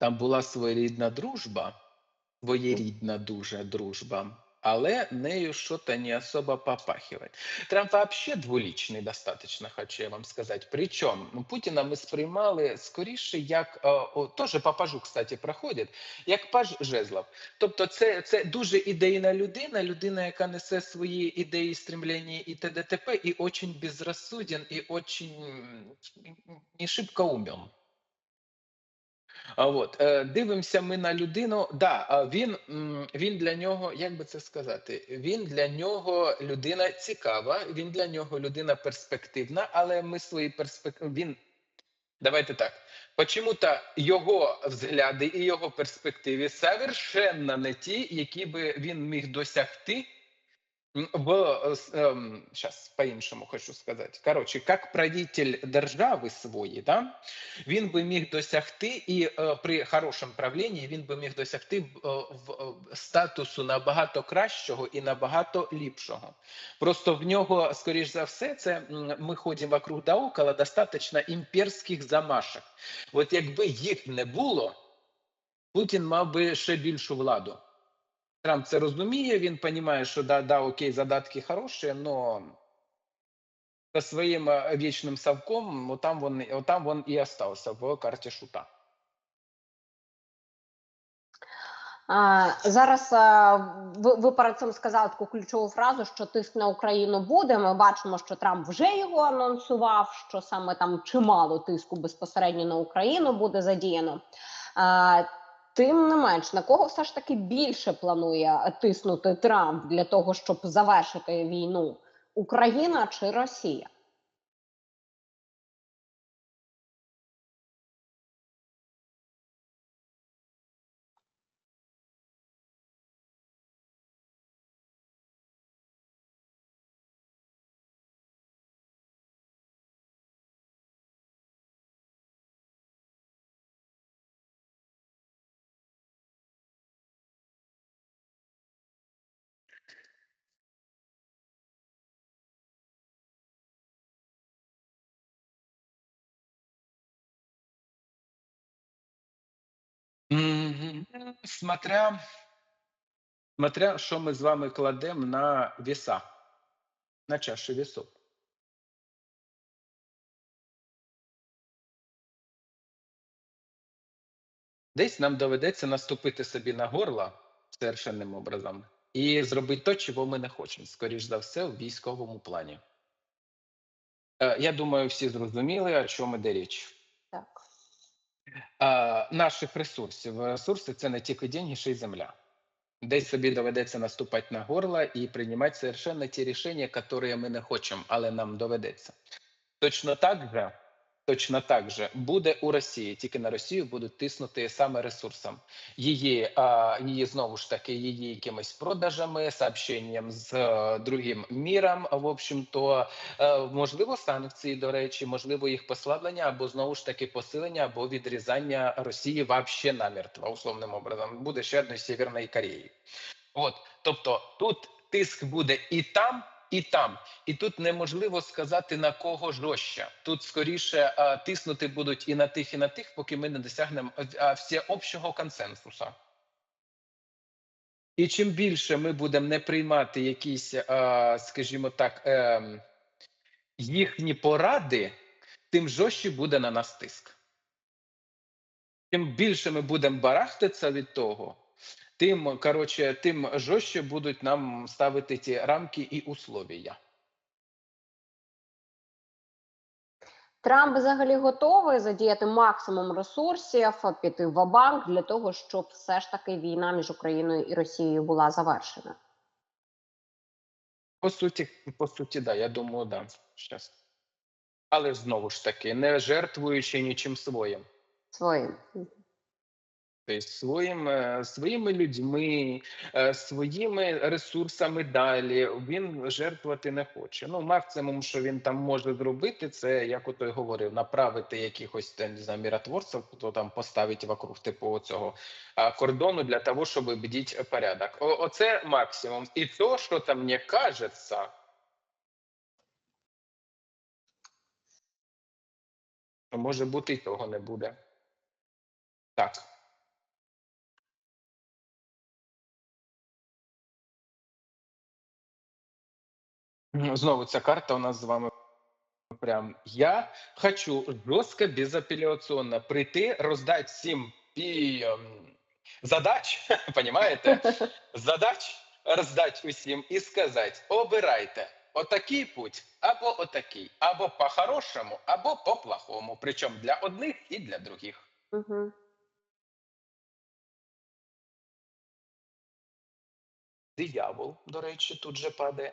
Там була своєрідна дружба, своєрідна дуже дружба, але нею что-то не особо попахивает. Трамп вообще двуличний достаточно, хочу я вам сказати. Причому ну, Путіна ми сприймали скоріше як, о, теж по пажу, кстати, проходить, як паж жезлов. Тобто це, це дуже ідейна людина, людина, яка несе свої ідеї, стремлення і т.д. т.п. і очень безрассуден, і очень не шибко умен. От е, дивимося ми на людину. Да, він, він для нього, як би це сказати, він для нього людина цікава, він для нього людина перспективна, але ми свої перспективи. Він давайте так. Почему-то його взгляди і його перспективи совершенно не ті, які би він міг досягти. В эм, сейчас по-іншому хочу сказати. Коротше, як правитель держави своєї, да, він би міг досягти, і е, при хорошому правлінні він би міг досягти е, в статусу набагато кращого і набагато ліпшого. Просто в нього, скоріш за все, це ми ходимо вокруг да около достатньо імперських замашок. От якби їх не було, Путін мав би ще більшу владу. Трамп це розуміє, він розуміє, що да, да, окей, задатки хороші, но со своїм е, вічним совком, отам він, отам він і остався в карті шута. А, зараз а, ви, ви перед цим сказали таку ключову фразу, що тиск на Україну буде. Ми бачимо, що Трамп вже його анонсував, що саме там чимало тиску безпосередньо на Україну буде задіяно. А, тим не менш, на кого все ж таки більше планує тиснути Трамп для того, щоб завершити війну? Україна чи Росія? Смотря, смотря, що ми з вами кладемо на веса, на чашу весов. Десь нам доведеться наступити собі на горло совершенним образом і зробити те, чого ми не хочемо, скоріш за все, в військовому плані. Е, Я думаю, всі зрозуміли, о чому йде річ. Так. А, наших ресурсів. Ресурси це не тільки деньги, ще й земля. Десь собі доведеться наступати на горло і приймати совершенно ті рішення, які ми не хочемо, але нам доведеться. Точно так же, точно так же буде у Росії. Тільки на Росію будуть тиснути саме ресурсом. Її, а, її знову ж таки, її якимись продажами, сообщенням з е, другим міром. В общем-то, е, можливо, санкції, до речі, можливо, їх послаблення або знову ж таки посилення або відрізання Росії вообще намертво, условним образом. Буде ще одної Северної Кореї. От, тобто, тут тиск буде і там. І там, і тут неможливо сказати на кого жорстче. Тут скоріше а, тиснути будуть і на тих, і на тих, поки ми не досягнемо а, всеобщого консенсусу. І чим більше ми будемо не приймати якісь, а, скажімо так, ем, їхні поради, тим жорстче буде на нас тиск. Чим більше ми будемо барахтатися від того, тим коротше, тим жорстче будуть нам ставити ті рамки і условия. Трамп взагалі готовий задіяти максимум ресурсів, піти в банк для того, щоб все ж таки війна між Україною і Росією була завершена. По суті, по суті, да, я думаю, да. Щас. Але знову ж таки, не жертвуючи нічим своїм. Своїм. Тобто своїм, своїми людьми, е, своїми ресурсами далі він жертвувати не хоче. Ну, максимум, що він там може зробити, це як ото й говорив, направити якихось там, не знаю, миротворців, хто там поставить вокруг типу цього кордону для того, щоб бдіть порядок. О, оце максимум. І то, що там мені кажеться, може бути, і того не буде. Так. Знову ця карта у нас з вами прям. Я хочу жорстко, безапеляційно прийти, роздати всім пі... задач, понімаєте? Задач роздати усім і сказати: обирайте отакий путь, або отакий, або по-хорошому, або по-плохому. Причому для одних і для других. Угу. Диявол, до речі, тут же падає.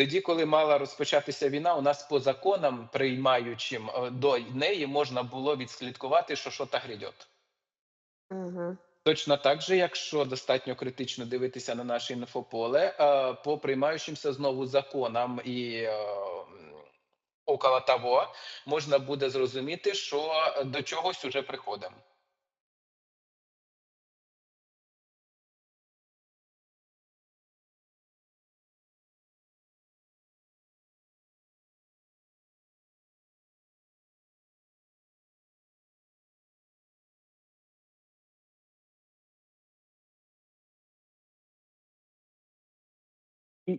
Тоді, коли мала розпочатися війна, у нас по законам, приймаючим е, до неї, можна було відслідкувати, що що та грядет. Угу. Точно так же, якщо достатньо критично дивитися на наше інфополе, е, по приймаючимся знову законам і е, около того, можна буде зрозуміти, що до чогось уже приходимо.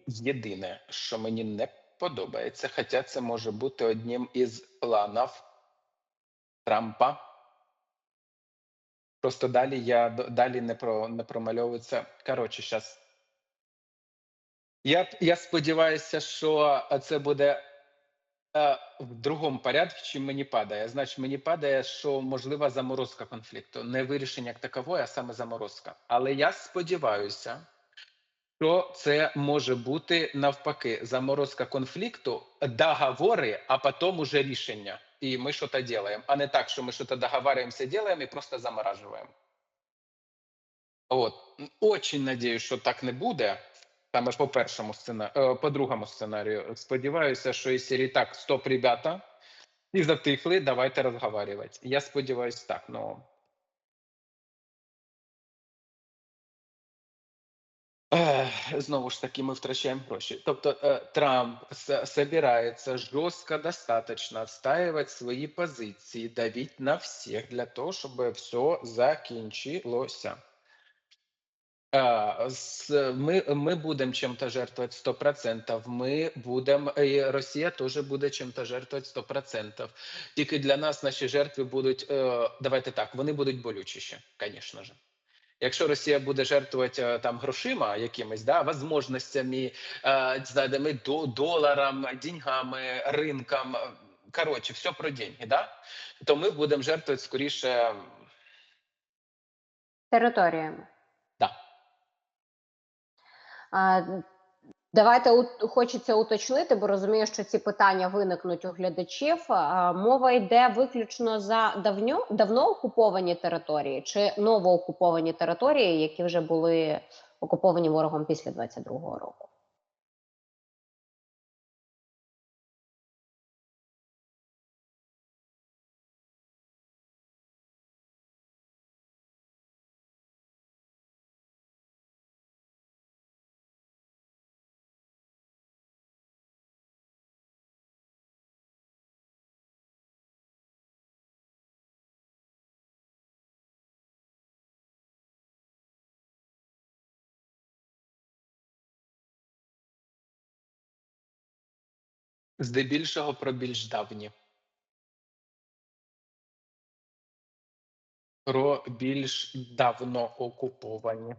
Єдине, що мені не подобається, хоча це може бути одним із планів Трампа. Просто далі я далі не про не промальовується. Коротше, зараз. Я, я сподіваюся, що це буде е, в другому порядку, чим мені падає. Значить, мені падає, що можлива заморозка конфлікту. Не вирішення як такової, а саме заморозка. Але я сподіваюся, що це може бути навпаки заморозка конфлікту, договори, а потім уже рішення. І ми щось робимо. А не так, що ми щось договариваемся, делаем і просто заморажуємо. От. Очень надіюсь, що так не буде. Саме по першому сценарію, по другому сценарію. Сподіваюся, що із серії так, стоп, ребята, і затихли, давайте розговорювати. Я сподіваюся, так. Ну, Знову ж таки, ми втрачаємо гроші. Тобто е, Трамп собирається жорстко достаточно отстаивать свої позиції, давить на всіх для того, щоб все закінчилося. Е, Ми, ми будемо чим-то жертвувати 100%. Ми будемо, і Росія теж буде чим-то жертвувати 100%. Тільки для нас наші жертви будуть, е, давайте так, вони будуть болючіші, звісно ж. Якщо Росія буде жертвувати е, там грошима якимись, да, возможностями, е, знайдемо до доларам, деньгами, ринкам, е, коротше, все про деньги, да, то ми будемо жертвувати скоріше, Територіями. да. А, Давайте у- хочеться уточнити, бо розумію, що ці питання виникнуть у глядачів. Мова йде виключно за давньо давно окуповані території чи новоокуповані території, які вже були окуповані ворогом після 22-го року. Здебільшого про більш давні. Про більш давно окуповані.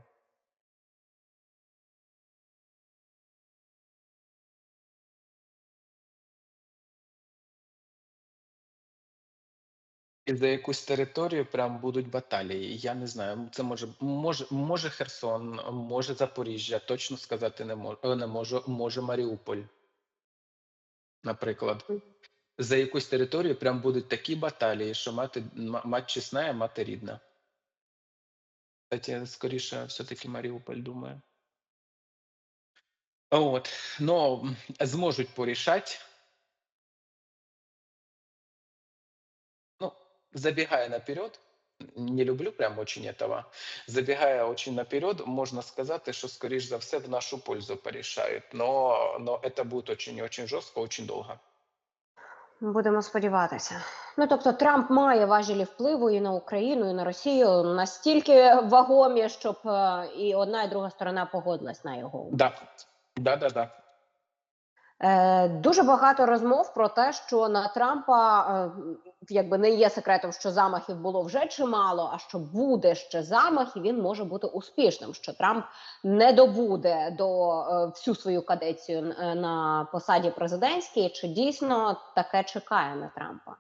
І за якусь територію прям будуть баталії. Я не знаю. Це може може, може Херсон, може Запоріжжя. Точно сказати не можу. Не можу. Може Маріуполь, наприклад, за якусь територію прям будуть такі баталії, що мати мать чесна, мати рідна. Кстати, скоріше, все-таки Маріуполь думає. От, ну зможуть порішати. Ну, забігає наперед не люблю прям очень этого, забегая очень наперед, можна сказати, що скоріш за все в нашу пользу порішають. Но, но это будет очень и очень жестко, очень долго. Будемо сподіватися. Ну тобто Трамп має важелі впливу і на Україну, і на Росію настільки вагомі, щоб е, і одна, і друга сторона погодилась на його. Да, да, да, да. Е, дуже багато розмов про те, що на Трампа е, якби не є секретом, що замахів було вже чимало, а що буде ще замах, і він може бути успішним. Що Трамп не добуде до е, всю свою кадецію е, на посаді президентській. Чи дійсно таке чекає на Трампа?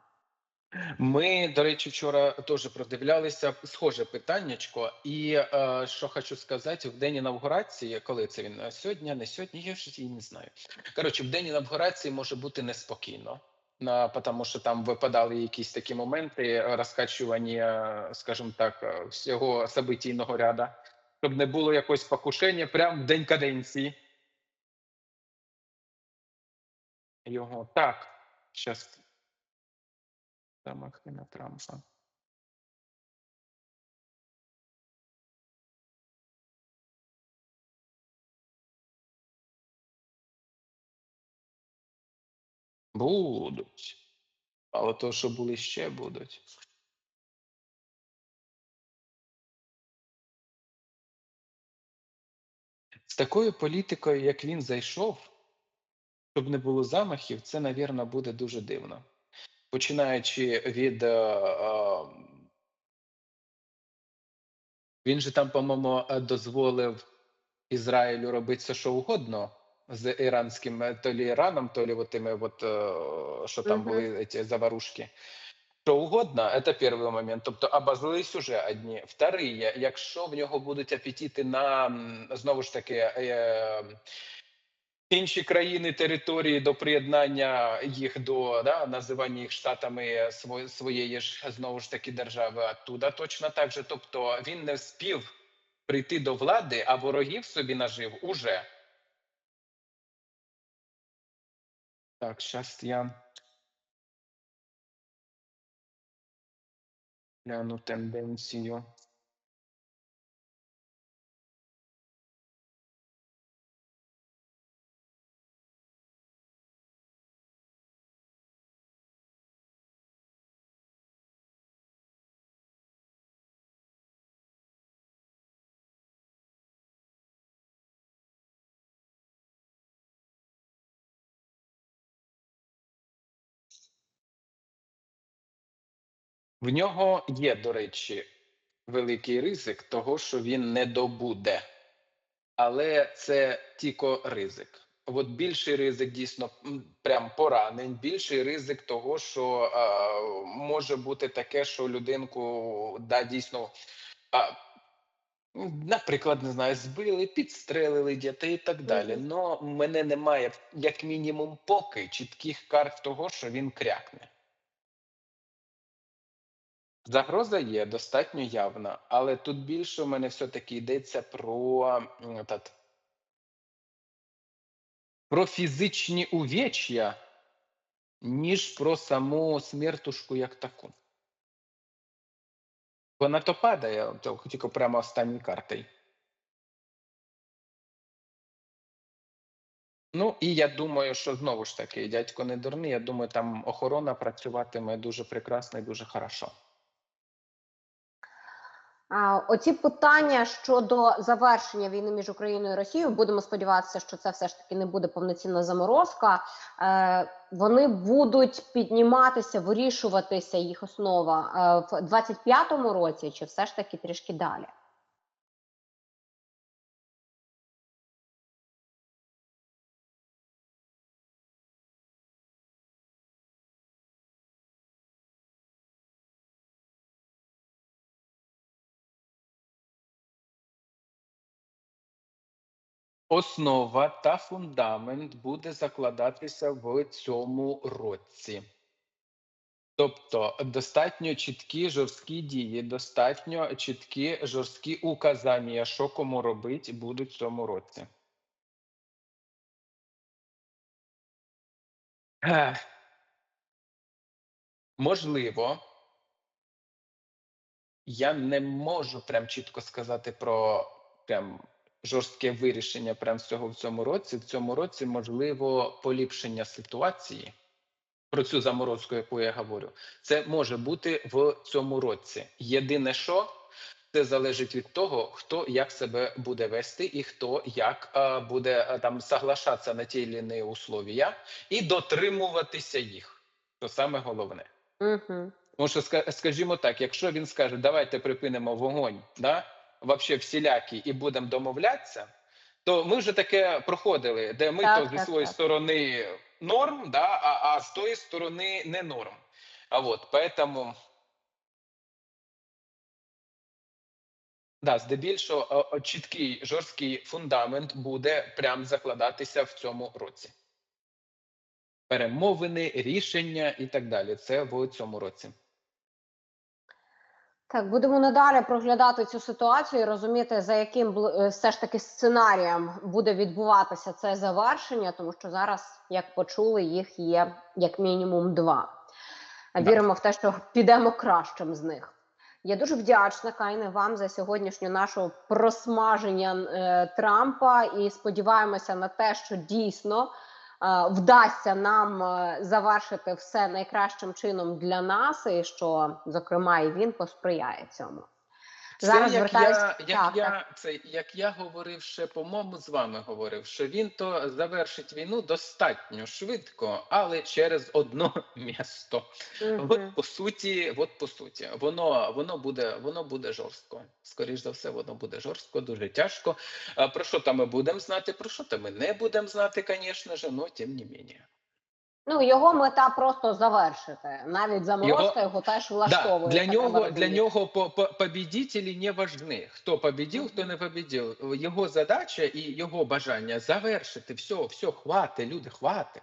Ми, до речі, вчора теж продивлялися схоже питаннячко. І е, що хочу сказати, в день інавгурації, коли це він Е, сьогодні, не сьогодні, я і не знаю. Коротше, в день інавгурації може бути неспокійно. Тому що там випадали якісь такі моменти е, розкачування, скажімо так, е, всього событійного ряду, щоб не було якогось покушення прямо в день каденції. Його так, щас. Замахи на Трампа. Будуть. Але то, що були ще будуть. З такою політикою, як він зайшов, щоб не було замахів, це, навірно, буде дуже дивно. Починаючи від. е, е, він же там, по-моєму, е, дозволив Ізраїлю робити все, що угодно з іранським е, то лі Іраном, то лі тими, от, е, що там були ці заварушки. Що угодно, це перший момент. Тобто обозлились уже одні. Вторий, якщо в нього будуть апетити на знову ж таки е, інші країни території до приєднання їх до да, називання їх штатами сво- своєї ж знову ж таки держави оттуда, точно так же. Тобто він не вспів прийти до влади, а ворогів собі нажив уже. Так, зараз я гляну В нього є, до речі, великий ризик того, що він не добуде. Але це тільки ризик. От більший ризик дійсно прям поранень, більший ризик того, що е, може бути таке, що людинку да, дійсно, а, наприклад, не знаю, збили, підстрелили дітей і так далі. Мгм. Но мене немає, як мінімум, поки чітких карт того, що він крякне. Загроза є достатньо явна, але тут більше у мене все-таки йдеться про, м, про фізичні увеч'я, ніж про саму смертушку як таку. Вона то падає, тільки прямо останньою картою. Ну і я думаю, що знову ж таки, дядько не дурний, я думаю, там охорона працюватиме дуже прекрасно і дуже хорошо. Оці питання щодо завершення війни між Україною і Росією, будемо сподіватися, що це все ж таки не буде повноцінна заморозка. Е, вони будуть підніматися, вирішуватися їх основа е, в 25-му році, чи все ж таки трішки далі? Основа та фундамент буде закладатися в цьому році. Тобто достатньо чіткі жорсткі дії, достатньо чіткі жорсткі указання, що кому робити, будуть в цьому році. Можливо, я не можу прям чітко сказати про прям жорстке вирішення прям всього в цьому році. В цьому році можливо поліпшення ситуації. Про цю заморозку, яку я говорю, це може бути в цьому році. Єдине, що це залежить від того, хто як себе буде вести, і хто як е, буде е, там соглашатися на ті чи інші условия і дотримуватися їх. Це саме головне. Угу. Тому що ска- скажімо так, якщо він скаже, давайте припинимо вогонь, да, вообще всілякі, і будемо домовлятися, то ми вже таке проходили, де ми Так, то зі своєї сторони норм, да, а, а з тої сторони не норм. А от поэтому. Да, здебільшого чіткий жорсткий фундамент буде прям закладатися в цьому році. Перемовини, рішення і так далі. Це в цьому році. Так, будемо надалі проглядати цю ситуацію і розуміти, за яким е, все ж таки сценарієм буде відбуватися це завершення, тому що зараз, як почули, їх є як мінімум два. Віримо в те, що підемо кращим з них. Я дуже вдячна Кайне вам за сьогоднішню нашу просмаження е, Трампа і сподіваємося на те, що дійсно вдасться нам е, завершити все найкращим чином для нас, і що зокрема і він посприяє цьому. Це як я, як так, я це як я говорив ще, по-моєму, з вами говорив, що він то завершить війну достатньо швидко, але через одно місто. Мгм. От по суті, от по суті, воно воно буде воно буде жорстко. Скоріш за все, воно буде жорстко, дуже тяжко. Про що там ми будемо знати? Про що там ми не будемо знати, звісно ж, але тим не менше. Ну його мета просто завершити. Навіть заморозка його, теж Да, для нього для нього по, по, побідітелі не важні. Хто побідів, хто не побідів. Його задача і його бажання завершити все, все, хвати, люди, хвати.